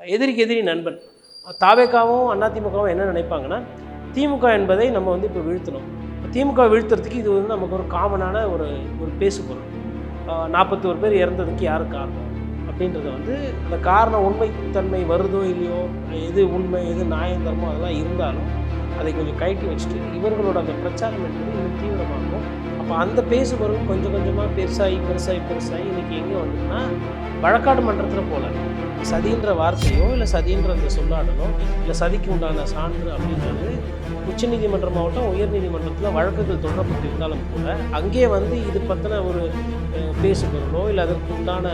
எதிரிக்கு எதிரி நண்பன். தாவேக்காவும் அதிமுகவும் என்ன நினைப்பாங்கன்னா திமுக என்பதை நம்ம வந்து இப்போ வீழ்த்தணும். திமுக வீழ்த்துறதுக்கு இது வந்து நமக்கு ஒரு காமனான ஒரு ஒரு பேசுபொருள். நாற்பத்தி ஒரு பேர் இறந்ததுக்கு யார் காரணம்? அப்படின்றத வந்து அந்த காரணம் உண்மைத்தன்மை வருதோ இல்லையோ எது உண்மை எது நியாயம் தர்மம் அதெல்லாம் இருந்தாலும் அதை கொஞ்சம் கைட்டி வச்சுட்டு இவர்களோட அந்த பிரச்சாரம் என்பது இன்னும் தீவிரமாக அப்போ அந்த பேசுபொருள் கொஞ்சம் கொஞ்சமாக பெருசாகி பெருசாகி பெருசாகி இன்றைக்கி எங்கே வந்துன்னா வழக்காடு மன்றத்தில் போல சதின்ற வார்த்தையோ இல்லை சதின்ற அந்த சொல்லாடலோ இல்லை சதிக்கு உண்டான சான்று அப்படின்றது உச்சநீதிமன்றம் மாவட்டம் உயர்நீதிமன்றத்தில் வழக்குகள் தொடரப்பட்டு இருந்தாலும் கூட அங்கே வந்து இது பற்றின ஒரு அஹ், பேசுபொருளோ இல்லை அதற்கு உண்டான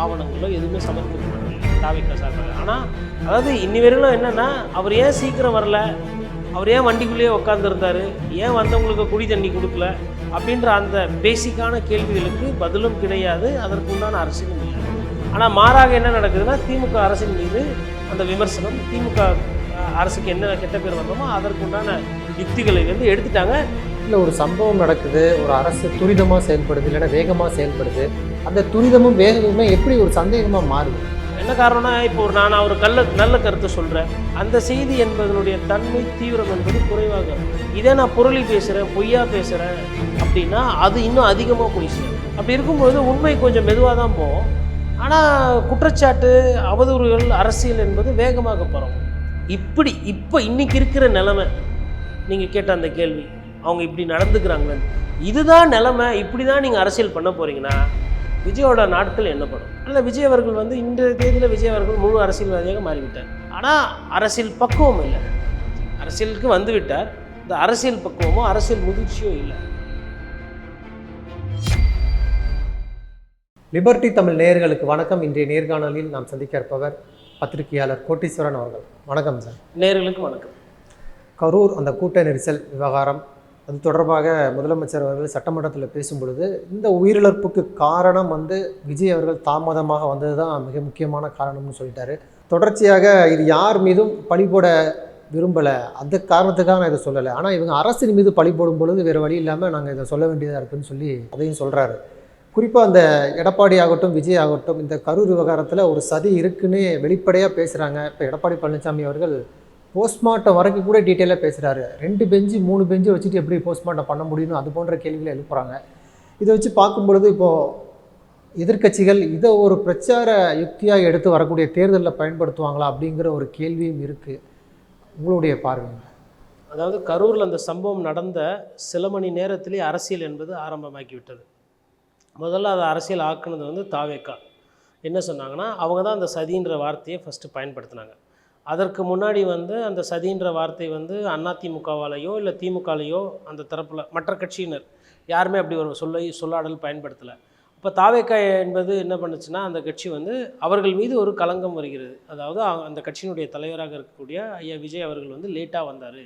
ஆவணங்களோ எதுவுமே சமர்ப்பிக்கப்படவில்லை தாவிக்க சார்பாக. ஆனால் அதாவது இன்னி வரையிலும் என்னென்னா அவர் ஏன் சீக்கிரம் வரல? அவர் ஏன் வண்டிக்குள்ளேயே உட்காந்துருந்தாரு ஏன் வந்தவங்களுக்கு குடி தண்ணி கொடுக்கல? அப்படின்ற அந்த பேசிக்கான கேள்விகளுக்கு பதிலும் கிடையாது. அதற்குண்டான அரசியலும் இல்லை. ஆனால் மாறாக என்ன நடக்குதுன்னா திமுக அரசின் மீது அந்த விமர்சனம் திமுக அரசுக்கு என்ன கெட்ட பேர் வந்தோமோ அதற்கு உண்டான யுக்திகளை வந்து எடுத்துட்டாங்க. இல்லை ஒரு சம்பவம் நடக்குது. ஒரு அரசு துரிதமாக செயல்படுது இல்லைன்னா வேகமாக செயல்படுது. அந்த துரிதமும் வேகமுமே எப்படி ஒரு சந்தேகமாக மாறுது? என்ன காரணம்னா இப்போ ஒரு நான் ஒரு கல்ல நல்ல கருத்தை சொல்கிறேன் அந்த செய்தி என்பதனுடைய தன்மை தீவிரம் என்பது குறைவாக இருக்கும். இதே நான் புரளி பேசுகிறேன் பொய்யா பேசுகிறேன் அப்படின்னா அது இன்னும் அதிகமாக போய் சேரும். அப்படி இருக்கும்போது உண்மை கொஞ்சம் மெதுவாக தான் போகும். ஆனால் குற்றச்சாட்டு அவதூறுகள் அரசியல் என்பது வேகமாக பரவும். இப்படி இப்போ இன்றைக்கி இருக்கிற நிலைமை நீங்கள் கேட்ட அந்த கேள்வி அவங்க இப்படி நடந்துக்கிறாங்களே இதுதான் நிலமை இப்படி தான் நீங்கள் அரசியல் பண்ண போகிறீங்கன்னா விஜயோட நாட்கள் என்னப்படும் அல்ல விஜய் அவர்கள் வந்து இன்றைய தேதியில் விஜய் அவர்கள் முழு அரசியல்வாதியாக மாறிவிட்டார். ஆனால் அரசியல் பக்குவம் இல்லை. அரசியலுக்கு வந்து விட்டார். இந்த அரசியல் பக்குவமோ அரசியல் முதிர்ச்சியோ இல்லை. லிபர்டி தமிழ் நேயர்களுக்கு வணக்கம். இன்றைய நேர்காணலில் நாம் சந்திக்க இருப்பவர் பத்திரிகையாளர் கோட்டீஸ்வரன் அவர்கள். வணக்கம் சார். நேர்களுக்கு வணக்கம். கரூர் அந்த கூட்ட நெரிசல் விவகாரம் அது தொடர்பாக முதலமைச்சர் அவர்கள் சட்டமன்றத்தில் பேசும் பொழுது இந்த உயிரிழப்புக்கு காரணம் வந்து விஜய் அவர்கள் தாமதமாக வந்தது தான் மிக முக்கியமான காரணம்னு சொல்லிட்டாரு. தொடர்ச்சியாக இது யார் மீதும் பழி போட விரும்பலை. அந்த காரணத்துக்காக நான் இதை சொல்லலை. ஆனால் இவங்க அரசின் மீது பழி போடும் பொழுது வேறு வழி இல்லாமல் நாங்கள் இதை சொல்ல வேண்டியதாக இருக்குன்னு சொல்லி அதையும் சொல்கிறாரு குறிப்பாக அந்த எடப்பாடி ஆகட்டும் விஜய் ஆகட்டும் இந்த கரூர் விவகாரத்தில் ஒரு சதி இருக்குன்னு வெளிப்படையாக பேசுகிறாங்க இப்போ எடப்பாடி பழனிசாமி அவர்கள் போஸ்ட்மார்ட்டம் வரைக்கும் கூட டீட்டெயிலாக பேசுகிறாரு ரெண்டு பெஞ்சு மூணு பெஞ்சு வச்சுட்டு எப்படி போஸ்ட்மார்ட்டம் பண்ண முடியும் அது போன்ற கேள்விகளை எழுப்புறாங்க. இதை வச்சு பார்க்கும் பொழுது இப்போது எதிர்க்கட்சிகள் இதை ஒரு பிரச்சார யுக்தியாக எடுத்து வரக்கூடிய தேர்தலில் பயன்படுத்துவாங்களா அப்படிங்கிற ஒரு கேள்வியும் இருக்குது உங்களுடைய பார்வைங்க. அதாவது கரூரில் அந்த சம்பவம் நடந்த சில மணி நேரத்திலே அரசியல் என்பது ஆரம்பமாக்கிவிட்டது. முதல்ல அதை அரசியல் ஆக்குனது வந்து தாவேக்கா. என்ன சொன்னாங்கன்னா அவங்க தான் அந்த சதின்ற வார்த்தையை ஃபஸ்ட்டு பயன்படுத்தினாங்க. அதற்கு முன்னாடி வந்து அந்த சதின்ற வார்த்தை வந்து அதிமுகவாலேயோ இல்லை திமுகலையோ அந்த தரப்பில் மற்ற கட்சியினர் யாருமே அப்படி ஒரு சொல்லை சொல்லாடல் பயன்படுத்தலை. இப்போ தாவேக்கா என்பது என்ன பண்ணுச்சுன்னா அந்த கட்சி வந்து அவர்கள் மீது ஒரு களங்கம் வருகிறது. அதாவது அந்த கட்சியினுடைய தலைவராக இருக்கக்கூடிய ஐயா விஜய் அவர்கள் வந்து லேட்டாக வந்தார்.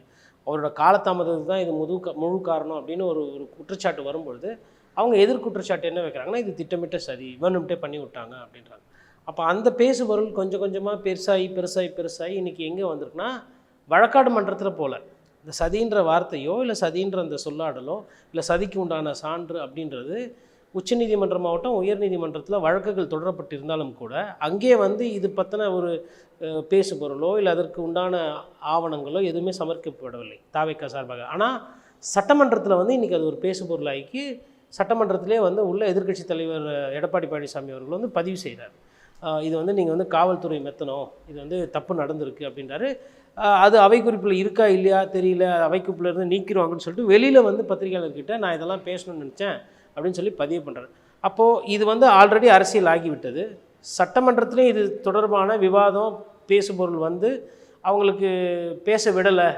அவரோட காலதாமதத்துக்கு தான் இது முது முழு காரணம் அப்படின்னு ஒரு ஒரு குற்றச்சாட்டு வரும்பொழுது அவங்க எதிர் குற்றச்சாட்டு என்ன வைக்கிறாங்கன்னா இது திட்டமிட்ட சரி இவனும்ட்டே பண்ணி விட்டாங்க அப்படின்றாங்க. அப்போ அந்த பேசுபொருள் கொஞ்சம் கொஞ்சமாக பெருசாகி பெருசாகி பெருசாகி இன்றைக்கி எங்கே வந்திருக்குன்னா வழக்காடு மன்றத்தில் போல. இந்த சதின்ற வார்த்தையோ இல்லை சதின்ற அந்த சொல்லாடலோ இல்லை சதிக்கு உண்டான சான்று அப்படின்றது உச்சநீதிமன்ற மாவட்டம் உயர்நீதிமன்றத்தில் வழக்குகள் தொடரப்பட்டிருந்தாலும் கூட அங்கே வந்து இது பற்றின ஒரு பேசுபொருளோ இல்லை அதற்கு உண்டான ஆவணங்களோ எதுவுமே சமர்ப்பிக்கப்படவில்லை தாவேக்கா சார்பாக. ஆனால் சட்டமன்றத்தில் வந்து இன்றைக்கி அது ஒரு பேசுபொருளாக்கி சட்டமன்றத்திலே வந்து உள்ள எதிர்க்கட்சி தலைவர் எடப்பாடி பழனிசாமி அவர்கள் வந்து பதிவு செய்கிறார் இது வந்து நீங்கள் வந்து காவல்துறை மெத்தனோ இது வந்து தப்பு நடந்திருக்கு அப்படின்றாரு. அது அவை குறிப்பில் இருக்கா இல்லையா தெரியல. அவை குறிப்பில் இருந்து நீக்கிடுவாங்கன்னு சொல்லிட்டு வெளியில் வந்து பத்திரிகையாளர்கிட்ட நான் இதெல்லாம் பேசணும்னு நினச்சேன் அப்படின்னு சொல்லி பதிவு பண்ணுறாரு அப்போது இது வந்து ஆல்ரெடி அரசியல் ஆகிவிட்டது. சட்டமன்றத்திலே இது தொடர்பான விவாதம் பேசுபொருள் வந்து அவங்களுக்கு பேச விடலை.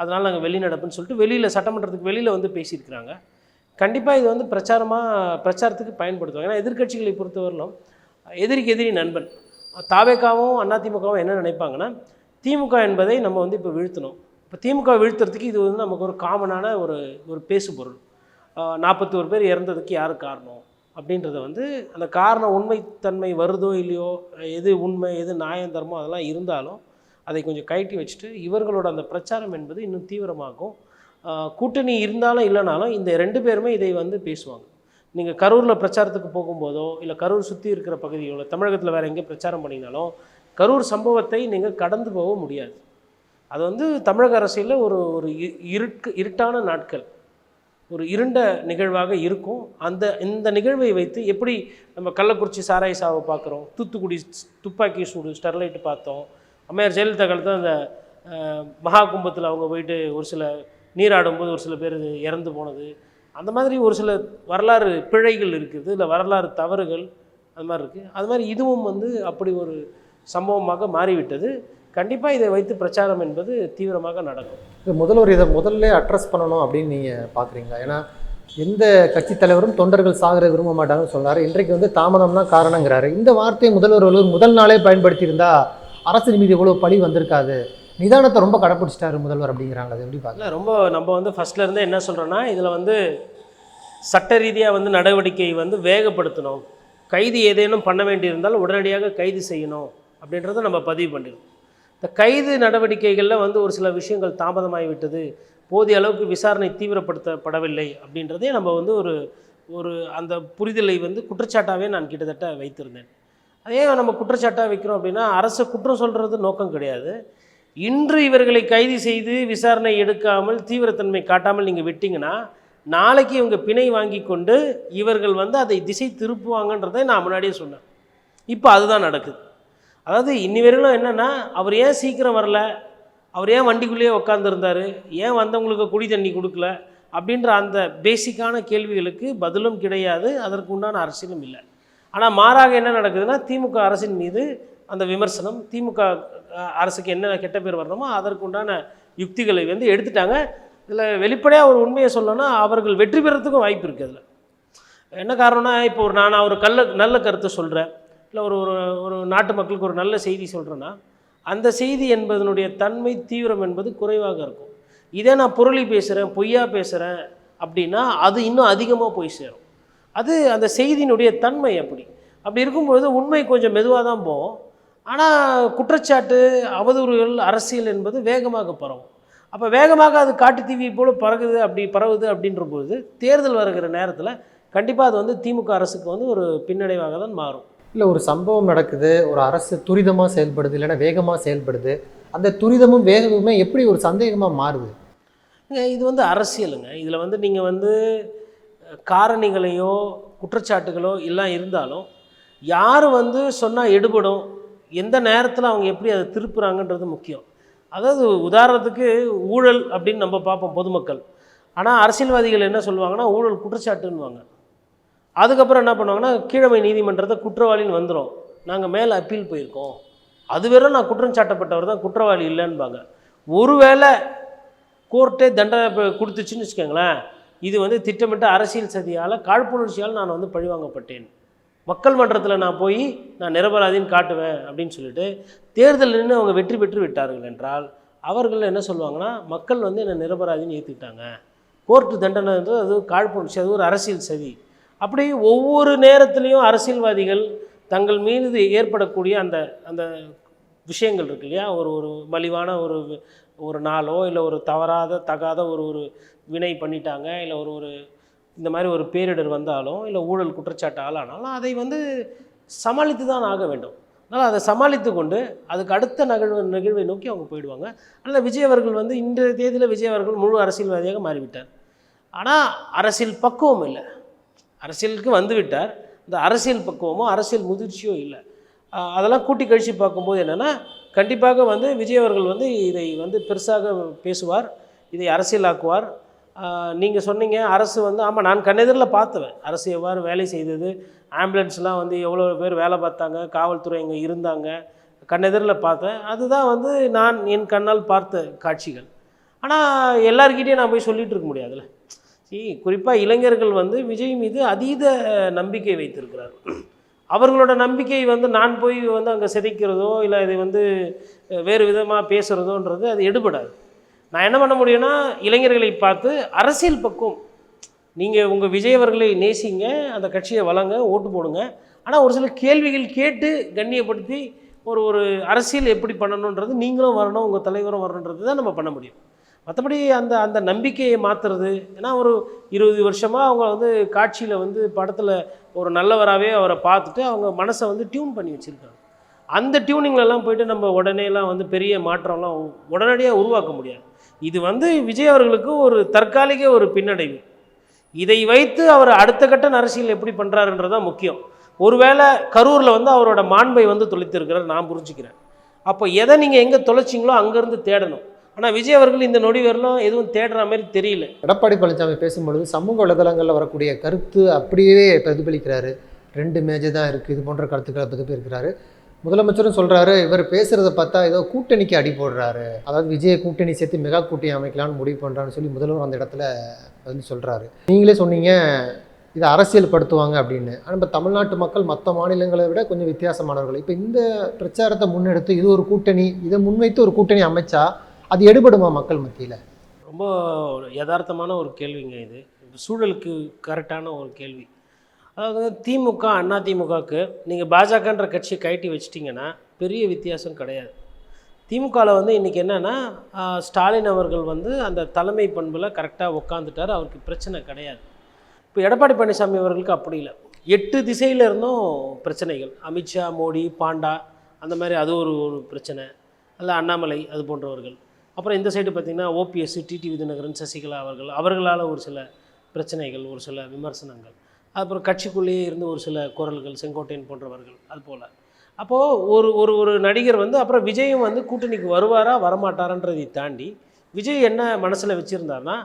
அதனால் நாங்கள் வெளிநடப்புன்னு சொல்லிட்டு வெளியில் சட்டமன்றத்துக்கு வெளியில் வந்து பேசியிருக்கிறாங்க. கண்டிப்பாக இது வந்து பிரச்சாரமாக பிரச்சாரத்துக்கு பயன்படுத்துவாங்க. ஏன்னா எதிர்க்கட்சிகளை பொறுத்தவரையிலும் எதிரிக்கு எதிரி நண்பன். தாவேக்காவும் அதிமுகவும் என்ன நினைப்பாங்கன்னா திமுக என்பதை நம்ம வந்து இப்போ வீழ்த்தணும். இப்போ திமுக வீழ்த்துறதுக்கு இது வந்து நமக்கு ஒரு காமனான ஒரு ஒரு பேசுபொருள். நாற்பத்தி ஒரு பேர் இறந்ததுக்கு யார் காரணம்? அப்படின்றத வந்து அந்த காரணம் உண்மைத்தன்மை வருதோ இல்லையோ எது உண்மை எது நியாயம் தர்மம் அதெல்லாம் இருந்தாலும் அதை கொஞ்சம் கைட்டி வச்சுட்டு இவர்களோட அந்த பிரச்சாரம் என்பது இன்னும் தீவிரமாகும். கூட்டணி இருந்தாலும் இல்லைனாலும் இந்த ரெண்டு பேருமே இதை வந்து பேசுவாங்க. நீங்கள் கரூரில் பிரச்சாரத்துக்கு போகும்போதோ இல்லை கரூர் சுற்றி இருக்கிற பகுதிகளோ தமிழகத்தில் வேறு எங்கே பிரச்சாரம் பண்ணினாலும் கரூர் சம்பவத்தை நீங்கள் கடந்து போக முடியாது. அது வந்து தமிழக அரசியலில் ஒரு ஒரு இருக்கு இருட்டான நாட்கள். ஒரு இருண்ட நிகழ்வாக இருக்கும். அந்த இந்த நிகழ்வை வைத்து எப்படி நம்ம கள்ளக்குறிச்சி சாராய சாவை பார்க்குறோம் தூத்துக்குடி ஸ்- துப்பாக்கி சூடு ஸ்டெர்லைட் பார்த்தோம். அம்மையார் ஜெயலலிதா காலத்தில் அந்த மகா கும்பத்தில் அவங்க போயிட்டு ஒரு சில நீராடும்போது ஒரு சில பேர் இறந்து போனது. அந்த மாதிரி ஒரு சில வரலாறு பிழைகள் இருக்குது. இல்லை வரலாறு தவறுகள் அது மாதிரி இருக்குது அது மாதிரி இதுவும் வந்து அப்படி ஒரு சம்பவமாக மாறிவிட்டது. கண்டிப்பாக இதை வைத்து பிரச்சாரம் என்பது தீவிரமாக நடக்கும். இது முதல்வர் இதை முதல்ல அட்ரஸ் பண்ணணும் அப்படின்னு நீங்கள் பார்க்குறீங்களா ஏன்னா எந்த கட்சி தலைவரும் தொண்டர்கள் சாகர விரும்ப மாட்டாங்கன்னு சொன்னார் இன்றைக்கு வந்து தாமதம்னா காரணங்கிறாரு. இந்த வார்த்தையை முதல்வர் முதல் நாளே பயன்படுத்தியிருந்தா அரசின் மீது இவ்வளோ பழி வந்திருக்காது. நிதானத்தை ரொம்ப கடைப்பிடிச்சிட்டாரு முதல்வர் அப்படிங்கிறாங்க. அதை எப்படி பார்க்கல இல்லை ரொம்ப நம்ம வந்து ஃபஸ்ட்லேருந்தே என்ன சொல்கிறோன்னா இதில் வந்து சட்ட ரீதியாக வந்து நடவடிக்கை வந்து வேகப்படுத்தணும். கைது ஏதேனும் பண்ண வேண்டியிருந்தால் உடனடியாக கைது செய்யணும் அப்படின்றத நம்ம பதிவு பண்ணிடும் இந்த கைது நடவடிக்கைகளில் வந்து ஒரு சில விஷயங்கள் தாமதமாகிவிட்டது போதிய அளவுக்கு விசாரணை தீவிரப்படுத்தப்படவில்லை அப்படின்றதே நம்ம வந்து ஒரு ஒரு அந்த புரிதலை வந்து குற்றச்சாட்டாகவே நான் கிட்டத்தட்ட வைத்திருந்தேன். அதே நம்ம குற்றச்சாட்டாக வைக்கிறோம் அப்படின்னா அரசு குற்றம் சொல்கிறது நோக்கம் கிடையாது. இன்று இவர்களை கைது செய்து விசாரணை எடுக்காமல் தீவிரத்தன்மை காட்டாமல் நீங்கள் விட்டிங்கன்னா நாளைக்கு இவங்க பிணை வாங்கி கொண்டு இவர்கள் வந்து அதை திசை திருப்புவாங்கன்றதை நான் முன்னாடியே சொன்னேன். இப்போ அதுதான் நடக்குது. அதாவது இன்னி வரையிலும் என்னென்னா அவர் ஏன் சீக்கிரம் வரல? அவர் ஏன் வண்டிக்குள்ளேயே உட்காந்துருந்தார் ஏன் வந்தவங்களுக்கு குடி தண்ணி கொடுக்கல? அப்படின்ற அந்த பேசிக்கான கேள்விகளுக்கு பதிலும் கிடையாது அதற்கு உண்டான அரசியலும் இல்லை. ஆனால் மாறாக என்ன நடக்குதுன்னா திமுக அரசின் மீது அந்த விமர்சனம் திமுக அரசுக்கு என்ன கெட்ட பேர் வரணுமோ அதற்குண்டான யுக்திகளை வந்து எடுத்துட்டாங்க. இதில் வெளிப்படையாக ஒரு உண்மையை சொல்லணும்னா அவர்கள் வெற்றி பெறத்துக்கும் வாய்ப்பு இருக்குது அதில் என்ன காரணம்னா இப்போ ஒரு நான் ஒரு கல்ல நல்ல கருத்தை சொல்கிறேன் இல்லை ஒரு ஒரு ஒரு நாட்டு மக்களுக்கு ஒரு நல்ல செய்தி சொல்கிறேன்னா அந்த செய்தி என்பதனுடைய தன்மை தீவிரம் என்பது குறைவாக இருக்கும். இதே நான் புரளி பேசுகிறேன் பொய்யா பேசுகிறேன் அப்படின்னா அது இன்னும் அதிகமாக போய் சேரும். அது அந்த செய்தியினுடைய தன்மை அப்படி. அப்படி இருக்கும்பொழுது உண்மை கொஞ்சம் மெதுவாக தான் போகும். ஆனால் குற்றச்சாட்டு அவதூறுகள் அரசியல் என்பது வேகமாக பரவும். அப்போ வேகமாக அது காட்டு தீவி போல் பறகுது அப்படி பரவுது அப்படின்ற பொழுது தேர்தல் வருகிற நேரத்தில் கண்டிப்பாக அது வந்து திமுக அரசுக்கு வந்து ஒரு பின்னடைவாக தான் மாறும். இல்லை ஒரு சம்பவம் நடக்குது ஒரு அரசு துரிதமாக செயல்படுது இல்லைன்னா வேகமாக செயல்படுது அந்த துரிதமும் வேகமுமே எப்படி ஒரு சந்தேகமாக மாறுது? இது வந்து அரசியலுங்க. இதில் வந்து நீங்கள் வந்து காரணிகளையோ குற்றச்சாட்டுகளோ எல்லாம் இருந்தாலும் யார் வந்து சொன்னால் எடுபடும் எந்த நேரத்தில் அவங்க எப்படி அதை திருப்புறாங்கன்றது முக்கியம். அதாவது உதாரணத்துக்கு ஊழல் அப்படின்னு நம்ம பார்ப்போம் பொதுமக்கள். ஆனால் அரசியல்வாதிகள் என்ன சொல்லுவாங்கன்னா ஊழல் குற்றச்சாட்டுன்னுவாங்க. அதுக்கப்புறம் என்ன பண்ணுவாங்கன்னா கீழமை நீதிமன்றத்தை குற்றவாளின்னு வந்துடும் நாங்கள் மேலே அப்பீல் போயிருக்கோம். அது வெறும் நான் குற்றம் சாட்டப்பட்டவர் தான் குற்றவாளி இல்லைன்பாங்க. ஒருவேளை கோர்ட்டே தண்டனை கொடுத்துச்சுன்னு வச்சுக்கோங்களேன் இது வந்து திட்டமிட்ட அரசியல் சதியால் காழ்ப்புணர்ச்சியால் நான் வந்து பழிவாங்கப்பட்டேன். மக்கள் மன்றத்தில் நான் போய் நான் நிரபராதின்னு காட்டுவேன் அப்படின்னு சொல்லிட்டு தேர்தல் நின்று அவங்க வெற்றி பெற்று விட்டார்கள் என்றால் அவர்கள் என்ன சொல்லுவாங்கன்னா மக்கள் வந்து என்னை நிரபராதின்னு ஏற்றுக்கிட்டாங்க கோர்ட்டு தண்டனைன்றது அது காழ்ப்புணர்ச்சி அது ஒரு அரசியல் சதி. அப்படி ஒவ்வொரு நேரத்துலேயும் அரசியல்வாதிகள் தங்கள் மீது ஏற்படக்கூடிய அந்த அந்த விஷயங்கள் இருக்கு இல்லையா? ஒரு ஒரு மலிவான ஒரு ஒரு நாளோ இல்லை ஒரு தவறாத தகாத ஒரு ஒரு வினை பண்ணிட்டாங்க இல்லை ஒரு ஒரு இந்த மாதிரி ஒரு பேரிடர் வந்தாலும் இல்லை ஊழல் குற்றச்சாட்டு ஆளானாலும் அதை வந்து சமாளித்து தான் ஆக வேண்டும். அதனால் அதை சமாளித்து கொண்டு அதுக்கு அடுத்த நிகழ்வு நிகழ்வை நோக்கி அவங்க போயிடுவாங்க. அதனால் விஜய் அவர்கள் வந்து இன்றைய தேதியில் விஜய் அவர்கள் முழு அரசியல்வாதியாக மாறிவிட்டார். ஆனால் அரசியல் பக்குவம் இல்லை. அரசியலுக்கு வந்து விட்டார் இந்த அரசியல் பக்குவமோ அரசியல் முதிர்ச்சியோ இல்லை. அதெல்லாம் கூட்டி கழித்து பார்க்கும்போது என்னென்னா கண்டிப்பாக வந்து விஜய் அவர்கள் வந்து இதை வந்து பெருசாக பேசுவார் இதை அரசியலாக்குவார். நீங்கள் சொன்னீங்க அரசு வந்து ஆமாம் நான் கண்ணெதிரில் பார்த்துவேன். அரசு எவ்வாறு வேலை செய்தது ஆம்புலன்ஸ்லாம் வந்து எவ்வளோ பேர் வேலை பார்த்தாங்க காவல்துறை இங்கே இருந்தாங்க கண்ணெதிரில் பார்த்தேன். அதுதான் வந்து நான் என் கண்ணால் பார்த்த காட்சிகள். ஆனால் எல்லாருக்கிட்டேயும் நான் போய் சொல்லிகிட்டு இருக்க முடியாதுல்ல. சரி குறிப்பாக இளைஞர்கள் வந்து விஜய் மீது அதீத நம்பிக்கை வைத்திருக்கிறார். அவர்களோட நம்பிக்கை வந்து நான் போய் வந்து அங்கே சிதைக்கிறதோ இல்லை இதை வந்து வேறு விதமாக பேசுகிறதோன்றது அது எடுபடாது. நான் என்ன பண்ண முடியும்னா இளைஞர்களை பார்த்து அரசியல் பக்கம் நீங்கள் உங்கள் விஜய் அவர்களை நேசிங்க அந்த கட்சியை வளங்க ஓட்டு போடுங்க. ஆனால் ஒரு சில கேள்விகள் கேட்டு கண்ணியப்படுத்தி ஒரு ஒரு அரசியல் எப்படி பண்ணணுன்றது நீங்களும் வரணும் உங்கள் தலைவரும் வரணுன்றது தான் நம்ம பண்ண முடியும். மற்றபடி அந்த அந்த நம்பிக்கையை மாற்றுறது ஏன்னா ஒரு இருபது வருஷமாக அவங்க வந்து காட்சியில் வந்து படத்தில் ஒரு நல்லவராகவே அவரை பார்த்துட்டு அவங்க மனசை வந்து டியூன் பண்ணி வச்சுருக்காங்க. அந்த டியூனிங்லலாம் போயிட்டு நம்ம உடனேலாம் வந்து பெரிய மாற்றம்லாம் உடனடியாக உருவாக்க முடியாது. இது வந்து விஜய் அவர்களுக்கு ஒரு தற்காலிக ஒரு பின்னடைவு. இதை வைத்து அவர் அடுத்த கட்ட அரசியல் எப்படி பண்ணுறாருன்றது தான் முக்கியம். ஒருவேளை கரூரில் வந்து அவரோட மாண்பை வந்து தொலைத்திருக்கிறார் நான் புரிஞ்சுக்கிறேன். அப்போ எதை நீங்கள் எங்கே தொலைச்சிங்களோ அங்கேருந்து தேடணும். ஆனால் விஜய் அவர்கள் இந்த நொடி வரலாம் எதுவும் தேடுற மாதிரி தெரியல. எடப்பாடி பழனிசாமி பேசும்பொழுது சமூக வலைதளங்களில் வரக்கூடிய கருத்து அப்படியே பிரதிபலிக்கிறாரு. ரெண்டு மேஜர் தான் இருக்குது இது போன்ற கருத்துக்களை பிரதிபலிக்கிறாரு. முதலமைச்சரும் சொல்கிறாரு இவர் பேசுகிறத பார்த்தா ஏதோ கூட்டணிக்கு அடி போடுறாரு. அதாவது விஜய கூட்டணி சேர்த்து மெகா கூட்டணி அமைக்கலாம்னு முடிவு பண்ணுறான்னு சொல்லி முதல்வர் அந்த இடத்துல வந்து சொல்கிறாரு நீங்களே சொன்னீங்க இதை அரசியல் படுத்துவாங்க அப்படின்னு. ஆனால் இப்போ தமிழ்நாட்டு மக்கள் மற்ற மாநிலங்களை விட கொஞ்சம் வித்தியாசமானவர்கள். இப்போ இந்த பிரச்சாரத்தை முன்னெடுத்து இது ஒரு கூட்டணி இதை முன்வைத்து ஒரு கூட்டணி அமைச்சா அது எடுபடுமா மக்கள் மத்தியில்? ரொம்ப யதார்த்தமான ஒரு கேள்விங்க இது. சூழலுக்கு கரெக்டான ஒரு கேள்வி. அதாவது திமுக அண்ணா திமுகவுக்கு நீங்கள் பாஜகன்ற கட்சியை கட்டி வச்சிட்டிங்கன்னா பெரிய வித்தியாசம் கிடையாது. திமுகவில் வந்து இன்றைக்கி என்னென்னா ஸ்டாலின் அவர்கள் வந்து அந்த தலைமை பண்பில் கரெக்டாக உட்காந்துட்டார் அவருக்கு பிரச்சனை கிடையாது. இப்போ எடப்பாடி பழனிசாமி அவர்களுக்கு அப்படி இல்லை. எட்டு திசையில இருந்தும் பிரச்சனைகள். அமித்ஷா மோடி பாண்டா அந்த மாதிரி அது ஒரு ஒரு பிரச்சனை. அல்ல அண்ணாமலை அது போன்றவர்கள். அப்புறம் இந்த சைடு பார்த்திங்கன்னா ஓபிஎஸ் டிடி விதிநகரன் சசிகலா அவர்கள் அவர்களால் ஒரு சில பிரச்சனைகள் ஒரு சில விமர்சனங்கள். அப்புறம் கட்சிக்குள்ளேயே இருந்து ஒரு சில குரல்கள் செங்கோட்டையன் போன்றவர்கள் அது போல். அப்போது ஒரு ஒரு ஒரு நடிகர் வந்து அப்புறம் விஜயும் வந்து கூட்டணிக்கு வருவாரா வரமாட்டாரான்றதை தாண்டி விஜய் என்ன மனசில் வச்சுருந்தாருன்னா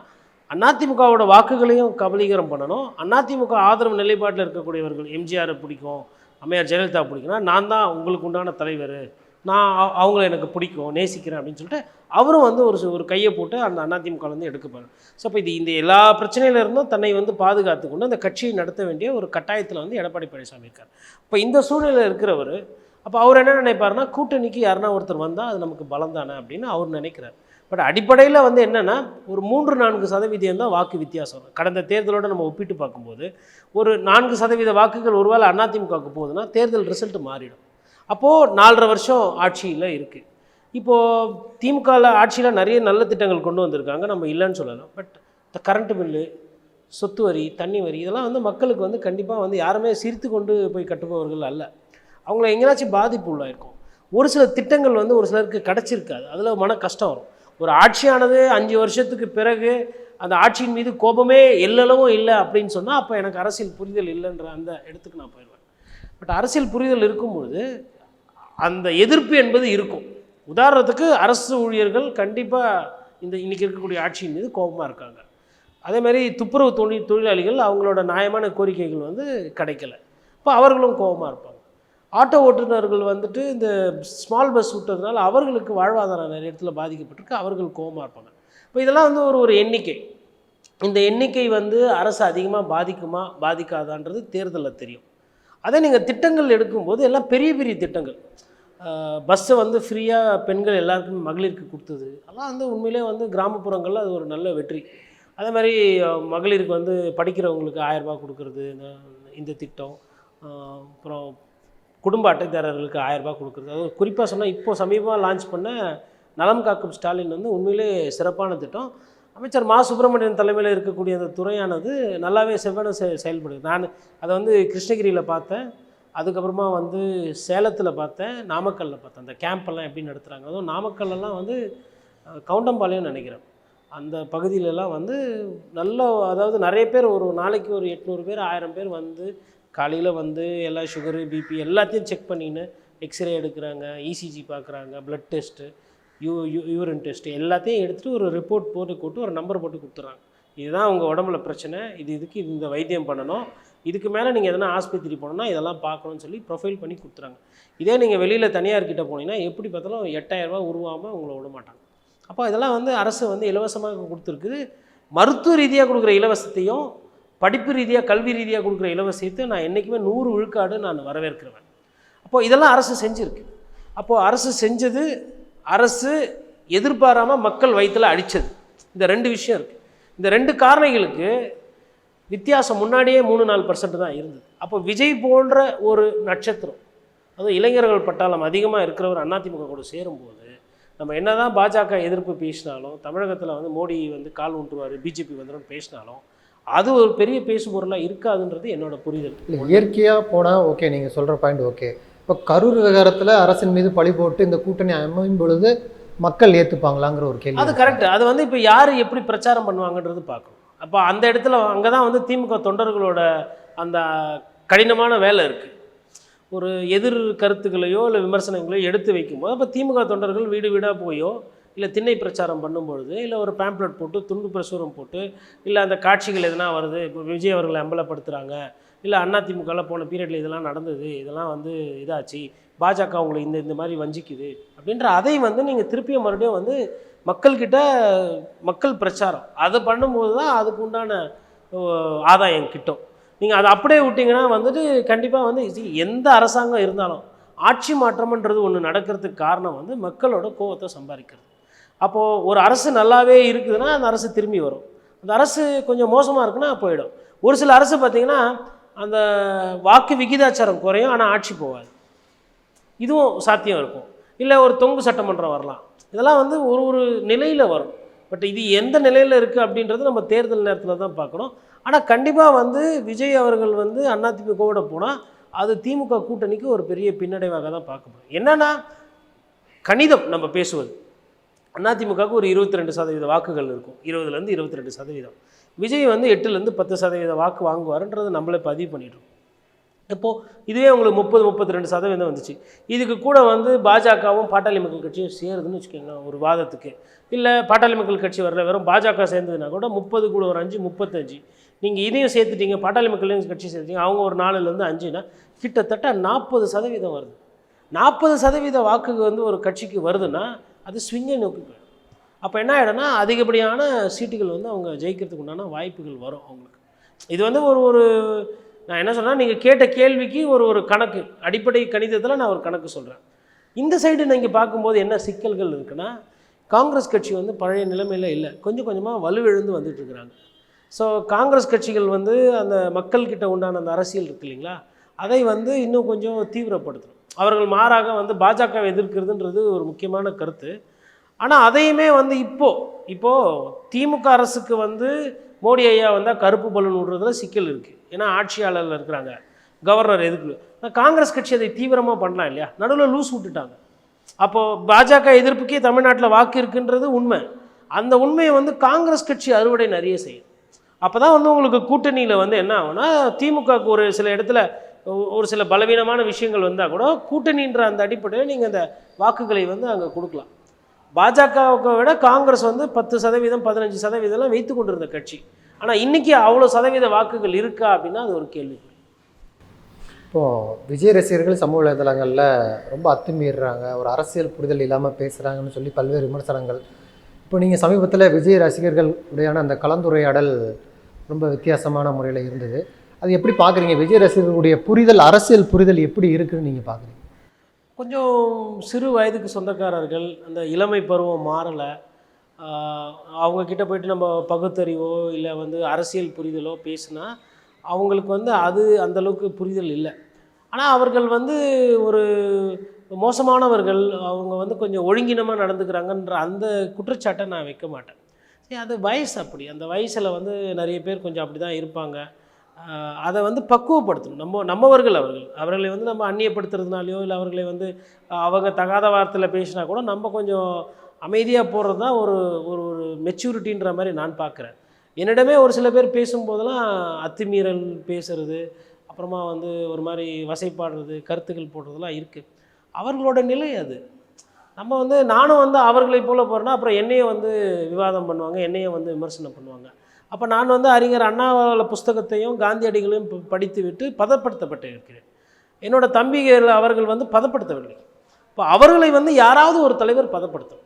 அதிமுகவோட வாக்குகளையும் கபலீகரம் பண்ணணும். அதிமுக ஆதரவு நிலைப்பாட்டில் இருக்கக்கூடியவர்கள் எம்ஜிஆரை பிடிக்கும் அம்மையார் ஜெயலலிதா பிடிக்கும்னா நான் தான் உங்களுக்கு உண்டான தலைவர். நான் அவங்கள எனக்கு பிடிக்கும் நேசிக்கிறேன் அப்படின்னு சொல்லிட்டு அவரும் வந்து ஒரு சு- ஒரு கையை போட்டு அந்த அதிமுக வந்து எடுக்கப்பாரு. ஸோ இப்போ இது இந்த எல்லா பிரச்சனையில இருந்தும் தன்னை வந்து பாதுகாத்து கொண்டு அந்த கட்சியை நடத்த வேண்டிய ஒரு கட்டாயத்தில் வந்து எடப்பாடி பழனிசாமி இருக்கார். இப்போ இந்த சூழ்நிலையில் இருக்கிறவர் அப்போ அவர் என்ன நினைப்பாருன்னா கூட்டணிக்கு யாருன்னா ஒருத்தர் வந்தால் அது நமக்கு பலம் தானே அப்படின்னு அவர் நினைக்கிறார். பட் அடிப்படையில் வந்து என்னென்னா ஒரு மூன்று நான்கு சதவீதம் தான் வாக்கு வித்தியாசம். கடந்த தேர்தலோடு நம்ம ஒப்பிட்டு பார்க்கும்போது ஒரு நான்கு சதவீத வாக்குகள் ஒருவேளை அதிமுகவுக்கு போகுதுன்னா தேர்தல் ரிசல்ட் மாறிடும். அப்போது நாலரை வருஷம் ஆட்சியில் இருக்குது இப்போது திமுகவில் ஆட்சியில் நிறைய நல்ல திட்டங்கள் கொண்டு வந்திருக்காங்க. நம்ம இல்லைன்னு சொல்லலாம். பட் இந்த கரண்ட்டு பில்லு சொத்து வரி தண்ணி வரி இதெல்லாம் வந்து மக்களுக்கு வந்து கண்டிப்பாக வந்து யாருமே சிரித்து கொண்டு போய் கட்டுபவர்கள் அல்ல. அவங்கள எங்கேனாச்சும் பாதிப்பு உள்ளாயிருக்கும். ஒரு சில திட்டங்கள் வந்து ஒரு சிலருக்கு கிடச்சிருக்காது. அதில் மன கஷ்டம் வரும். ஒரு ஆட்சியானது அஞ்சு வருஷத்துக்கு பிறகு அந்த ஆட்சியின் மீது கோபமே எல்லளவும் இல்லை அப்படின்னு சொன்னால் அப்போ எனக்கு அரசியல் புரிதல் இல்லைன்ற அந்த இடத்துக்கு நான் போயிடுவேன். பட் அரசியல் புரிதல் இருக்கும்பொழுது அந்த எதிர்ப்பு என்பது இருக்கும். உதாரணத்துக்கு அரசு ஊழியர்கள் கண்டிப்பாக இந்த இன்றைக்கி இருக்கக்கூடிய ஆட்சியின் மீது கோபமாக இருக்காங்க. அதே மாதிரி துப்புரவு தொழில் தொழிலாளிகள் அவங்களோட நியாயமான கோரிக்கைகள் வந்து கிடைக்கல. இப்போ அவர்களும் கோபமாக இருப்பாங்க. ஆட்டோ ஓட்டுநர்கள் வந்துட்டு இந்த ஸ்மால் பஸ் விட்டதுனால அவர்களுக்கு வாழ்வாதாரம் நிறைய இடத்துல பாதிக்கப்பட்டிருக்கு. அவர்கள் கோபமாக இருப்பாங்க. இப்போ இதெல்லாம் வந்து ஒரு ஒரு எண்ணிக்கை. இந்த எண்ணிக்கை வந்து அரசு அதிகமாக பாதிக்குமா பாதிக்காதான்றது தேர்தலில் தெரியும். அதே நீங்கள் திட்டங்கள் எடுக்கும்போது எல்லாம் பெரிய பெரிய திட்டங்கள். பஸ்ஸை வந்து ஃப்ரீயாக பெண்கள் எல்லாருக்கும் மகளிருக்கு கொடுத்தது. அதெல்லாம் வந்து உண்மையிலே வந்து கிராமப்புறங்களில் அது ஒரு நல்ல வெற்றி. அதே மாதிரி மகளிருக்கு வந்து படிக்கிறவங்களுக்கு ஆயரரூபா கொடுக்குறது இந்த திட்டம். அப்புறம் குடும்ப அட்டைதாரர்களுக்கு ஆயரரூபா கொடுக்குறது. அது குறிப்பாக சொன்னால் இப்போ சமீபமாக லான்ச் பண்ண நலம் காக்கும் ஸ்டாலின் வந்து உண்மையிலே சிறப்பான திட்டம். அமைச்சர் மா. சுப்பிரமணியன் தலைமையில் இருக்கக்கூடிய அந்த துறையானது நல்லாவே செவ்வன செ செயல்படுது. நான் அதை வந்து கிருஷ்ணகிரியில் பார்த்தேன். அதுக்கப்புறமா வந்து சேலத்தில் பார்த்தேன் நாமக்கல்லில் பார்த்தேன். அந்த கேம்ப்பெல்லாம் எப்படி நடத்துகிறாங்க அதுவும் நாமக்கல்லாம் வந்து கவுண்டம்பாளையம் நினைக்கிறேன். அந்த பகுதியிலலாம் வந்து நல்ல அதாவது நிறைய பேர் ஒரு நாளைக்கு ஒரு எட்நூறு பேர் ஆயிரம் பேர் வந்து காலையில் வந்து எல்லா சுகரு பிபி எல்லாத்தையும் செக் பண்ணின்னு எக்ஸ்ரே எடுக்கிறாங்க இசிஜி பார்க்குறாங்க blood test u u urine test எல்லாத்தையும் எடுத்துகிட்டு ஒரு ரிப்போர்ட் போட்டு போட்டு ஒரு நம்பர் போட்டு கொடுத்துட்றாங்க. இதுதான் உங்கள் உடம்புல பிரச்சனை. இது இதுக்கு இது இந்த வைத்தியம் பண்ணணும். இதுக்கு மேலே நீங்கள் எதனா ஆஸ்பத்திரி போனோம்னா இதெல்லாம் பார்க்கணும்னு சொல்லி ப்ரொஃபைல் பண்ணி கொடுத்துறாங்க. இதே நீங்கள் வெளியில் தனியார்கிட்ட போனீங்கன்னா எப்படி பார்த்தாலும் எட்டாயிரரூபா உருவாமல் உங்களை விட மாட்டாங்க. அப்போ இதெல்லாம் வந்து அரசு வந்து இலவசமாக கொடுத்துருக்குது. மருத்துவ ரீதியாக கொடுக்குற இலவசத்தையும் படிப்பு ரீதியாக கல்வி ரீதியாக கொடுக்குற இலவசத்தை நான் என்றைக்குமே நூறு விழுக்காடு நான் வரவேற்கிறேன் அப்போ இதெல்லாம் அரசு செஞ்சுருக்கு. அப்போது அரசு செஞ்சது அரசு எதிர்பாராமல் மக்கள் வயிற்றில் அடித்தது இந்த ரெண்டு விஷயம் இருக்குது இந்த ரெண்டு காரணிகளுக்கு வித்தியாசம் முன்னாடியே மூணு நாலு பர்சன்ட் தான் இருந்தது. அப்போ விஜய் போன்ற ஒரு நட்சத்திரம் அதுவும் இளைஞர்கள் பட்டாளம் அதிகமாக இருக்கிறவர் அதிமுக கூட சேரும்போது நம்ம என்னதான் பாஜக எதிர்ப்பு பேசினாலும் தமிழகத்தில் வந்து மோடி வந்து கால் ஊன்றுவார் பிஜேபி வந்துடும் பேசினாலும் அது ஒரு பெரிய பேசு பொருளாக இருக்காதுன்றது என்னோட புரிதல். இல்லை இயற்கையாக போனால் ஓகே நீங்கள் சொல்கிற பாயிண்ட் ஓகே. இப்போ கரூர் விவகாரத்தில் அரசின் மீது பழி போட்டு இந்த கூட்டணி அமையும் பொழுது மக்கள் ஏற்றுப்பாங்களாங்கிற ஒரு கேள்வி. அது கரெக்ட் அது வந்து இப்போ யார் எப்படி பிரச்சாரம் பண்ணுவாங்கன்றது பார்க்கணும் அப்போ அந்த இடத்துல அங்கே தான் வந்து திமுக தொண்டர்களோட அந்த கடினமான வேலை இருக்குது ஒரு எதிர் கருத்துக்களையோ இல்லை விமர்சனங்களையோ எடுத்து வைக்கும்போது அப்போ திமுக தொண்டர்கள் வீடு வீடாக போயோ இல்லை திண்ணை பிரச்சாரம் பண்ணும்பொழுது இல்லை ஒரு பேம்ப்ளெட் போட்டு துண்டு பிரசுரம் போட்டு இல்லை அந்த காட்சிகள் எதனா வருது இப்போ விஜய் அவர்களை அம்பலப்படுத்துகிறாங்க இல்லை அண்ணா போன பீரியடில் இதெல்லாம் நடந்தது இதெல்லாம் வந்து இதாச்சு பாஜக உங்களை இந்த இந்த மாதிரி வஞ்சிக்குது அப்படின்ற அதை வந்து நீங்கள் திருப்பியும் மறுபடியும் வந்து மக்கள்கிட்ட மக்கள் பிரச்சாரம். அதை பண்ணும்போது தான் அதுக்கு உண்டான ஆதாயம் கிட்டும். நீங்கள் அதை அப்படியே விட்டிங்கன்னா வந்துட்டு கண்டிப்பாக வந்து எந்த அரசாங்கம் இருந்தாலும் ஆட்சி மாற்றம்ன்றது ஒன்று நடக்கிறதுக்கு காரணம் வந்து மக்களோட கோவத்தை சம்பாதிக்கிறது. அப்போது ஒரு அரசு நல்லாவே இருக்குதுன்னா அந்த அரசு திரும்பி வரும். அந்த அரசு கொஞ்சம் மோசமாக இருக்குன்னா போயிடும். ஒரு சில அரசு பார்த்திங்கன்னா அந்த வாக்கு விகிதாச்சாரம் குறையும் ஆனால் ஆட்சி போகாது. இதுவும் சாத்தியம் இருக்கும். இல்லை ஒரு தொங்கு சட்டமன்றம் வரலாம். இதெல்லாம் வந்து ஒரு ஒரு நிலையில் வரும். பட் இது எந்த நிலையில் இருக்குது அப்படின்றது நம்ம தேர்தல் நேரத்தில் தான் பார்க்கணும். ஆனால் கண்டிப்பாக வந்து விஜய் அவர்கள் வந்து அதிமுகவோட போனால் அது திமுக கூட்டணிக்கு ஒரு பெரிய பின்னடைவாக தான் பார்க்கப்படும் என்னன்னா கணிதம் நம்ம பேசுவது. அதிமுகவுக்கு ஒரு இருபத்தி ரெண்டு சதவீத வாக்குகள் இருக்கும். இருபதுலேருந்து இருபத்தி ரெண்டு சதவீதம். விஜய் வந்து எட்டுலேருந்து பத்து சதவீத வாக்கு வாங்குவாருன்றது நம்மளே பதிவு பண்ணிடுறோம் இப்போது இதுவே உங்களுக்கு முப்பது முப்பத்தி ரெண்டு சதவீதம் வந்துச்சு. இதுக்கு கூட வந்து பாஜகவும் பாட்டாளி மக்கள் கட்சியும் சேருதுன்னு வச்சுக்கோங்களேன் ஒரு வாதத்துக்கு. இல்லை பாட்டாளி மக்கள் கட்சி வரல வெறும் பாஜக சேர்ந்ததுன்னா கூட முப்பது கூட ஒரு அஞ்சு முப்பத்தஞ்சு. நீங்கள் இதையும் சேர்த்துட்டீங்க பாட்டாளி மக்கள் கட்சி சேர்த்துட்டீங்க அவங்க ஒரு நாலுலேருந்து அஞ்சுனா கிட்டத்தட்ட நாற்பது சதவீதம் வருது. நாற்பது சதவீத வாக்கு வந்து ஒரு கட்சிக்கு வருதுன்னா அது ஸ்விங்கை நோக்கி போயிடும். அப்போ என்ன ஆகிடும்னா அதிகப்படியான சீட்டுகள் வந்து அவங்க ஜெயிக்கிறதுக்கு உண்டான வாய்ப்புகள் வரும் அவங்களுக்கு. இது வந்து ஒரு ஒரு நான் என்ன சொன்னால் நீங்கள் கேட்ட கேள்விக்கு ஒரு ஒரு கணக்கு அடிப்படை கணிதத்தில் நான் ஒரு கணக்கு சொல்கிறேன் இந்த சைடு நீங்கள் பார்க்கும்போது என்ன சிக்கல்கள் இருக்குன்னா காங்கிரஸ் கட்சி வந்து பழைய நிலைமையில் இல்லை. கொஞ்சம் கொஞ்சமாக வலுவிழுந்து வந்துட்டுருக்குறாங்க ஸோ காங்கிரஸ் கட்சிகள் வந்து அந்த மக்கள்கிட்ட உண்டான அந்த அரசியல் இருக்கு இல்லைங்களா அதை வந்து இன்னும் கொஞ்சம் தீவிரப்படுத்தணும். அவர்கள் மாறாக வந்து பாஜகவை எதிர்க்கிறதுன்றது ஒரு முக்கியமான கருத்து. ஆனால் அதையுமே வந்து இப்போது இப்போது திமுக அரசுக்கு வந்து மோடி ஐயா வந்தால் கருப்பு பலூன் விடுறதுல சிக்கல் இருக்குது ஏன்னா ஆட்சியாளரில் இருக்கிறாங்க. கவர்னர் எதுக்கு? காங்கிரஸ் கட்சி அதை தீவிரமாக பண்ணலாம் இல்லையா? நடுவில் லூஸ் விட்டுட்டாங்க. அப்போது பாஜக எதிர்ப்புக்கே தமிழ்நாட்டில் வாக்கு இருக்குன்றது உண்மை. அந்த உண்மையை வந்து காங்கிரஸ் கட்சி அறுவடை நிறைய செய்யும். அப்போ தான் வந்து உங்களுக்கு கூட்டணியில் வந்து என்ன ஆகும்னா திமுகவுக்கு ஒரு சில இடத்துல ஒரு சில பலவீனமான விஷயங்கள் வந்தால் கூட கூட்டணின்ற அந்த அடிப்படையில் நீங்கள் அந்த வாக்குகளை வந்து அங்கே கொடுக்கலாம். பாஜகவுக்கு விட காங்கிரஸ் வந்து பத்து சதவீதம் பதினஞ்சு சதவீதம்லாம் வைத்து கொண்டிருந்த கட்சி. ஆனால் இன்றைக்கி அவ்வளோ சதவீத வாக்குகள் இருக்கா அப்படின்னா அது ஒரு கேள்வி. இப்போது விஜய் ரசிகர்கள் சமூக வலைதளங்களில் ரொம்ப அத்துமீறுறாங்க ஒரு அரசியல் புரிதல் இல்லாமல் பேசுகிறாங்கன்னு சொல்லி பல்வேறு விமர்சனங்கள். இப்போ நீங்கள் சமீபத்தில் விஜய் ரசிகர்கள் உடையான அந்த கலந்துரையாடல் ரொம்ப வித்தியாசமான முறையில் இருந்தது. அது எப்படி பார்க்குறீங்க விஜய் ரசிகர்களுடைய புரிதல் அரசியல் புரிதல் எப்படி இருக்குதுன்னு நீங்கள் பார்க்குறீங்க கொஞ்சம் சிறு வயதுக்கு சொந்தக்காரர்கள் அந்த இளமை பருவம் மாறலை. அவங்கக்கிட்ட போயிட்டு நம்ம பகுத்தறிவோ இல்லை வந்து அரசியல் புரிதலோ பேசுனா அவங்களுக்கு வந்து அது அந்த அளவுக்கு புரிதல் இல்லை. ஆனால் அவர்கள் வந்து ஒரு மோசமானவர்கள் அவங்க வந்து கொஞ்சம் ஒழுங்கினமாக நடந்துக்கிறாங்கன்ற அந்த குற்றச்சாட்டை நான் வைக்க மாட்டேன். சரி அது வயசு அப்படி. அந்த வயசில் வந்து நிறைய பேர் கொஞ்சம் அப்படி தான் இருப்பாங்க. அதை வந்து பக்குவப்படுத்தணும். நம்ம நம்மவர்கள் அவர்கள். அவர்களை வந்து நம்ம அந்நியப்படுத்துறதுனாலையோ இல்லை அவர்களை வந்து அவங்க தகாத வார்த்தையில் பேசினா கூட நம்ம கொஞ்சம் அமைதியாக போகிறது தான் ஒரு ஒரு ஒரு மெச்சூரிட்டின்ற மாதிரி நான் பார்க்குறேன். என்னிடமே ஒரு சில பேர் பேசும்போதெல்லாம் அத்துமீறல் பேசுறது அப்புறமா வந்து ஒரு மாதிரி வசைப்பாடுறது கருத்துக்கள் போடுறதெல்லாம் இருக்குது அவர்களோட நிலை அது. நம்ம வந்து நானும் வந்து அவர்களை போல போகிறேன்னா அப்புறம் என்னையே வந்து விவாதம் பண்ணுவாங்க என்னையும் வந்து விமர்சனம் பண்ணுவாங்க. அப்போ நான் வந்து அறிஞர் அண்ணாவால புஸ்தகத்தையும் காந்தியடிகளையும் படித்துவிட்டு படித்து விட்டு பதப்படுத்தப்பட்டு இருக்கிறேன் என்னோட தம்பிகள் அவர்கள் வந்து பதப்படுத்தவில்லை. இப்போ அவர்களை வந்து யாராவது ஒரு தலைவர் பதப்படுத்தும்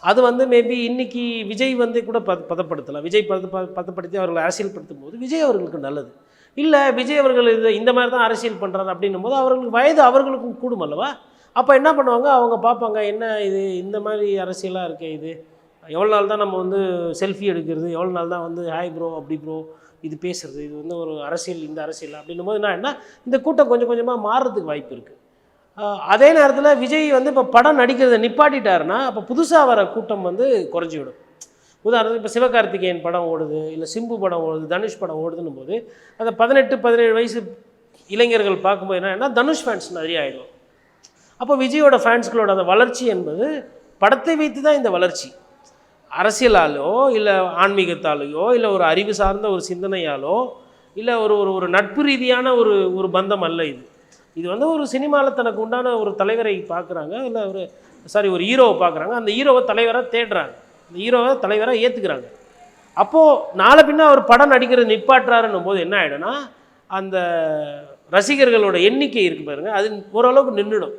அது வந்து மேபி இன்னைக்கு விஜய் வந்து கூட பத பதப்படுத்தலாம். விஜய் பத ப- பதப்படுத்தி அவர்களை அரசியல்படுத்தும் போது விஜய் அவர்களுக்கு நல்லது. இல்லை விஜய் அவர்கள் இது இந்த மாதிரி தான் அரசியல் பண்ணுறாரு அப்படின்னும் போது அவர்களுக்கு வயது அவர்களுக்கும் கூடும் அல்லவா? அப்போ என்ன பண்ணுவாங்க? அவங்க பார்ப்பாங்க என்ன இது? இந்த மாதிரி அரசியலாக இருக்கே இது? எவ்வளோ நாள் தான் நம்ம வந்து செல்ஃபி எடுக்கிறது? எவ்வளோ நாள் தான் வந்து ஹாய் ப்ரோ அப்படி ப்ரோ இது பேசுறது. இது வந்து ஒரு அரசியல் இந்த அரசியல் அப்படின்னும் போது என்ன என்ன இந்த கூட்டம் கொஞ்சம் கொஞ்சமாக மாறுறதுக்கு வாய்ப்பு இருக்குது அதே நேரத்தில் விஜய் வந்து இப்போ படம் நடிக்கிறத நிப்பாட்டிட்டாருன்னா அப்போ புதுசாக வர கூட்டம் வந்து குறைஞ்சிவிடும் உதாரணத்துக்கு இப்போ சிவகார்த்திகேயன் படம் ஓடுது இல்லை சிம்பு படம் ஓடுது தனுஷ் படம் ஓடுதுன்னும் போது அந்த பதினெட்டு பதினேழு வயசு இளைஞர்கள் பார்க்கும்போது என்னன்னா தனுஷ் ஃபேன்ஸ் நிறைய ஆகிடும் அப்போ விஜயோட ஃபேன்ஸ்களோட அந்த வளர்ச்சி என்பது படத்தை வைத்து தான் இந்த வளர்ச்சி. அரசியலாலோ இல்லை ஆன்மீகத்தாலேயோ இல்லை ஒரு அறிவு சார்ந்த ஒரு சிந்தனையாலோ இல்லை ஒரு ஒரு ஒரு நட்பு ரீதியான ஒரு ஒரு பந்தம் அல்ல இது. இது வந்து ஒரு சினிமாவில் தனக்கு உண்டான ஒரு தலைவரை பார்க்குறாங்க இல்லை ஒரு சாரி ஒரு ஹீரோவை பார்க்குறாங்க அந்த ஹீரோவை தலைவராக தேடுறாங்க. அந்த ஹீரோவை தலைவராக ஏற்றுக்கிறாங்க அப்போது நாளை பின்ன அவர் படம் நடிக்கிறது நிப்பாட்டுறாருன்னும் போது என்ன ஆகிடும்னா அந்த ரசிகர்களோட எண்ணிக்கை இருக்குது பாருங்க அது ஓரளவுக்கு நின்றுடும்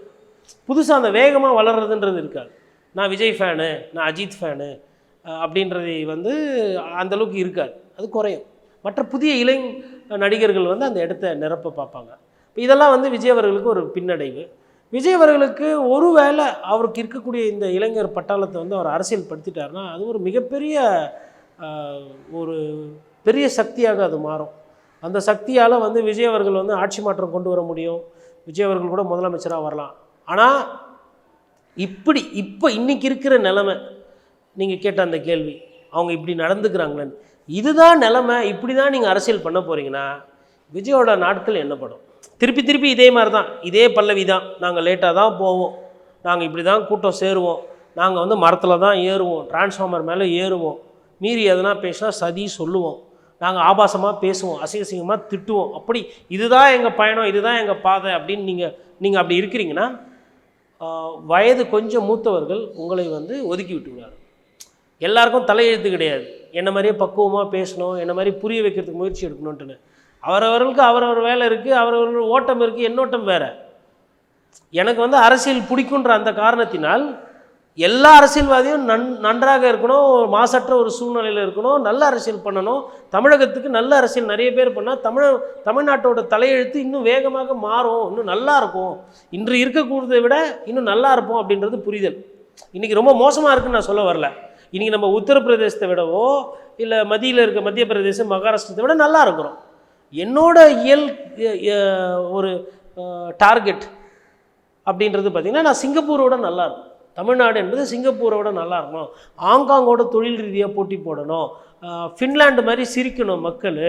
புதுசாக அந்த வேகமாக வளர்றதுன்றது இருக்காது. நான் விஜய் ஃபேனு நான் அஜித் ஃபேனு அப்படின்றதை வந்து அந்த அளவுக்கு இருக்காது. அது குறையும். மற்ற புதிய இளைஞ நடிகர்கள் வந்து அந்த இடத்த நிரப்ப பார்ப்பாங்க. இப்போ இதெல்லாம் வந்து விஜய் அவர்களுக்கு ஒரு பின்னடைவு. விஜய் அவர்களுக்கு ஒருவேளை அவருக்கு இருக்கக்கூடிய இந்த இளைஞர் பட்டாளத்தை வந்து அவர் அரசியல் படுத்திட்டாருன்னா அது ஒரு மிகப்பெரிய ஒரு பெரிய சக்தியாக அது மாறும். அந்த சக்தியால் வந்து விஜய் அவர்கள் வந்து ஆட்சி மாற்றம் கொண்டு வர முடியும். விஜய் அவர்கள் கூட முதலமைச்சராக வரலாம். ஆனால் இப்படி இப்போ இன்னைக்கு இருக்கிற நிலமை நீங்கள் கேட்ட அந்த கேள்வி அவங்க இப்படி நடந்துக்கிறாங்களேன்னு. இதுதான் நிலமை இப்படி தான் நீங்கள் அரசியல் பண்ண போகிறீங்கன்னா விஜயோட நாட்கள் என்ன திருப்பி திருப்பி இதே மாதிரி தான் இதே பல்லவி தான் நாங்கள் லேட்டாக தான் போவோம். நாங்கள் இப்படி தான் கூட்டம் சேருவோம். நாங்கள் வந்து மரத்தில் தான் ஏறுவோம். டிரான்ஸ்ஃபார்மர் மேலே ஏறுவோம். மீறி எதனா பேசினா சதி சொல்லுவோம். நாங்கள் ஆபாசமாக பேசுவோம். அசிங்கசிங்கமாக திட்டுவோம். அப்படி இதுதான் எங்கள் பயணம் இதுதான் எங்கள் பாதை அப்படின்னு நீங்கள் நீங்கள் அப்படி இருக்கிறீங்கன்னா வயது கொஞ்சம் மூத்தவர்கள் உங்களை வந்து ஒதுக்கி விட்டுவிடுவார் எல்லாருக்கும் தலையெழுத்து கிடையாது. என்ன மாதிரியே பக்குவமாக பேசணும் என்ன மாதிரி புரிய வைக்கிறதுக்கு முயற்சி எடுக்கணுன்ட்டுன்னு அவரவர்களுக்கு அவரவர் வேலை இருக்குது அவரவர்கள் ஓட்டம் இருக்குது என்னோட்டம் வேறு. எனக்கு வந்து அரசியல் பிடிக்குன்ற அந்த காரணத்தினால் எல்லா அரசியல்வாதியும் நன் நன்றாக இருக்கணும் மாசற்ற ஒரு சூழ்நிலையில் இருக்கணும் நல்ல அரசியல் பண்ணணும். தமிழகத்துக்கு நல்ல அரசியல் நிறைய பேர் பண்ணால் தமிழ் தமிழ்நாட்டோட தலையெழுத்து இன்னும் வேகமாக மாறும் இன்னும் நல்லா இருக்கும். இன்று இருக்கக்கூடியதை விட இன்னும் நல்லா இருப்போம் அப்படின்றது புரிதல். இன்றைக்கி ரொம்ப மோசமாக இருக்குன்னு நான் சொல்ல வரல. இன்றைக்கி நம்ம உத்தரப்பிரதேசத்தை விடவோ இல்லை மத்தியில் இருக்க மத்திய பிரதேசம் மகாராஷ்டிரத்தை விட நல்லா இருக்கிறோம். என்னோட இயல் ஒரு டார்கெட் அப்படின்றது பார்த்திங்கன்னா நான் சிங்கப்பூரோட நல்லா இருக்கும் தமிழ்நாடு என்பது சிங்கப்பூரோட நல்லா இருக்கணும். ஹாங்காங்கோட தொழில் ரீதியாக போட்டி போடணும். ஃபின்லாண்டு மாதிரி சிரிக்கணும் மக்கள்.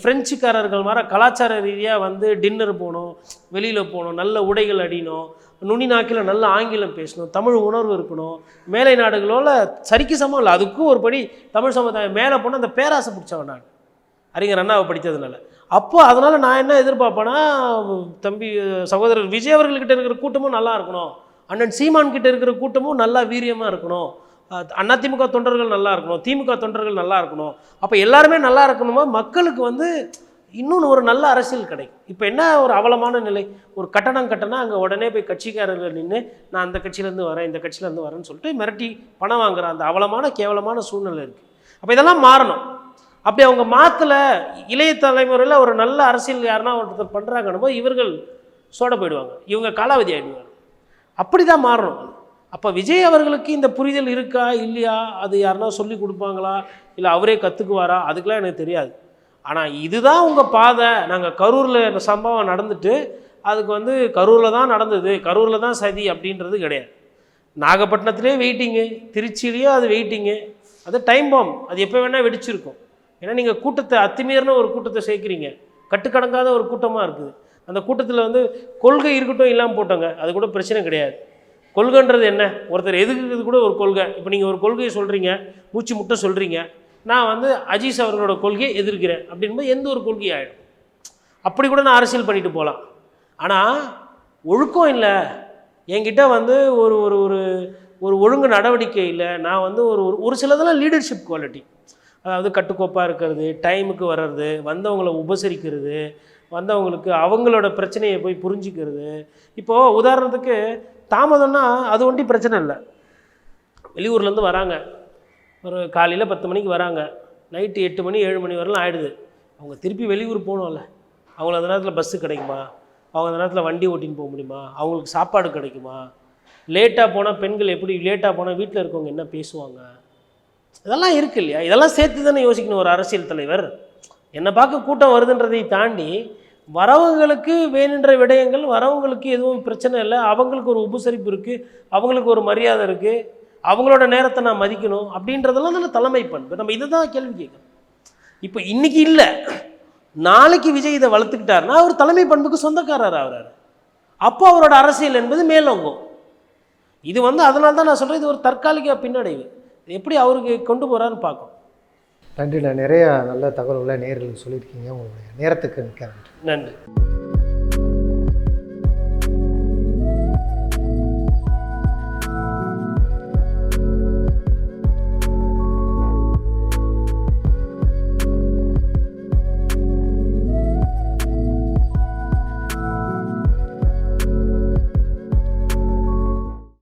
ஃப்ரெஞ்சுக்காரர்கள் மாதிரி கலாச்சார ரீதியாக வந்து டின்னர் போகணும் வெளியில் போகணும் நல்ல உடைகள் அடியணும் நுனி நாக்கில் நல்ல ஆங்கிலம் பேசணும் தமிழ் உணர்வு இருக்கணும் மேலை நாடுகளோட சரிக்கு சமம் இல்லை அதுக்கும் ஒரு படி தமிழ் சமுதாயம் மேலே போனால் அந்த பேராசை பிடிச்சவன் நான். அறிஞர் அண்ணாவை படித்ததுனால. அப்போ அதனால் நான் என்ன எதிர்பார்ப்பேன்னா தம்பி சகோதரர் விஜய் அவர்கள்கிட்ட இருக்கிற கூட்டமும் நல்லா இருக்கணும். அண்ணன் சீமான் கிட்ட இருக்கிற கூட்டமும் நல்லா வீரியமாக இருக்கணும். அண்ணா அதிமுக தொண்டர்கள் நல்லா இருக்கணும் திமுக தொண்டர்கள் நல்லா இருக்கணும். அப்போ எல்லாருமே நல்லா இருக்கணுமா? மக்களுக்கு வந்து இன்னொன்று ஒரு நல்ல அரசியல் கிடைக்கும் இப்போ என்ன ஒரு அவலமான நிலை? ஒரு கட்டணம் கட்டினா அங்கே உடனே போய் கட்சிக்காரர்கள் நின்று நான் அந்த கட்சியிலேருந்து வரேன் இந்த கட்சியிலேருந்து வரேன்னு சொல்லிட்டு மிரட்டி பணம் வாங்குற அந்த அவலமான கேவலமான சூழ்நிலை இருக்குது அப்போ இதெல்லாம் மாறணும். அப்படி அவங்க மாற்றலை இளைய தலைமுறையில் ஒரு நல்ல அரசியல் யாருன்னா ஒருத்தர் பண்ணுறாங்கன்னு போது இவர்கள் சோட போயிடுவாங்க. இவங்க காலாவதி ஆகிடுவாங்க அப்படி தான் மாறணும். அப்போ விஜய் அவர்களுக்கு இந்த புரிதல் இருக்கா? இல்லையா? அது யாருன்னா சொல்லி கொடுப்பாங்களா? இல்லை அவரே கற்றுக்குவாரா அதுக்கெலாம் எனக்கு தெரியாது. ஆனால் இதுதான் உங்கள் பாதை. நாங்கள் கரூரில் இந்த சம்பவம் நடந்துட்டு அதுக்கு வந்து கரூரில் தான் நடந்தது. கரூரில் தான் சதி அப்படின்றது கிடையாது. நாகப்பட்டினத்துலேயே வெயிட்டிங்கு திருச்சியிலையும் அது வெயிட்டிங்கு அது டைம் பாம் அது எப்போ வேணால் வெடிச்சிருக்கும். ஏன்னா நீங்கள் கூட்டத்தை அத்துமீறின ஒரு கூட்டத்தை சேர்க்குறீங்க. கட்டுக்கடங்காத ஒரு கூட்டமாக இருக்குது. அந்த கூட்டத்தில் வந்து கொள்கை இருக்கட்டும் இல்லாமல் போட்டோங்க. அது கூட பிரச்சனை கிடையாது. கொள்கைன்றது என்ன? ஒருத்தர் எதுக்குறது கூட ஒரு கொள்கை? இப்போ நீங்கள் ஒரு கொள்கையை சொல்கிறீங்க மூச்சு முட்டை சொல்கிறீங்க நான் வந்து அஜீஸ் அவர்களோட கொள்கையை எதிர்க்கிறேன் அப்படின்போது எந்த ஒரு கொள்கையும் ஆகிடும் அப்படி கூட நான் அரசியல் பண்ணிட்டு போகலாம். ஆனால் ஒழுக்கம் இல்லை. என்கிட்ட வந்து ஒரு ஒரு ஒரு ஒரு ஒழுங்கு நடவடிக்கை இல்லை. நான் வந்து ஒரு ஒரு- ஒரு சிலதெல்லாம் லீடர்ஷிப் குவாலிட்டி அதாவது கட்டுக்கோப்பாக இருக்கிறது டைமுக்கு வர்றது வந்தவங்கள உபசரிக்கிறது வந்தவங்களுக்கு அவங்களோட பிரச்சனையை போய் புரிஞ்சுக்கிறது. இப்போது உதாரணத்துக்கு தாமதம்னா அது ஒண்டி பிரச்சனை இல்லை. வெளியூர்லேருந்து வராங்க. ஒரு காலையில் பத்து மணிக்கு வராங்க. நைட்டு எட்டு மணி ஏழு மணி வரலாம் ஆகிடுது அவங்க திருப்பி வெளியூர் போகணும்ல. அவங்கள அந்த நேரத்தில் பஸ்ஸு கிடைக்குமா? அவங்க அந்த நேரத்தில் வண்டி ஓட்டின்னு போக முடியுமா? அவங்களுக்கு சாப்பாடு கிடைக்குமா? லேட்டாக போனால் பெண்கள் எப்படி லேட்டாக போனால் வீட்டில் இருக்கவங்க என்ன பேசுவாங்க? இதெல்லாம் இருக்கு இல்லையா? இதெல்லாம் சேர்த்து தானே யோசிக்கணும் ஒரு அரசியல் தலைவர். என்னை பார்க்க கூட்டம் வருதுன்றதை தாண்டி வரவங்களுக்கு வேணுன்ற விடயங்கள் வரவங்களுக்கு எதுவும் பிரச்சனை இல்லை. அவங்களுக்கு ஒரு உபசரிப்பு இருக்குது அவங்களுக்கு ஒரு மரியாதை இருக்குது அவங்களோட நேரத்தை நான் மதிக்கணும் அப்படின்றதெல்லாம் தானே தலைமை பண்பு. நம்ம இதை தான் கேள்வி கேட்கணும் இப்போ இன்னைக்கு இல்லை. நாளைக்கு விஜய் இதை வளர்த்துக்கிட்டாருன்னா அவர் தலைமை பண்புக்கு சொந்தக்காரர் ஆகிறாரு. அப்போ அவரோட அரசியல் என்பது மேலோங்கும். இது வந்து அதனால தான் நான் சொல்கிறேன் இது ஒரு தற்காலிக பின்னடைவு. எப்படி அவருக்கு கொண்டு போகிறான்னு பார்க்கணும். நன்றி நான் நிறைய நல்ல தகவல்களை நேர்களுக்கு சொல்லியிருக்கீங்க. உங்களுடைய நேரத்துக்கு மிக்க நன்றி. நன்றி.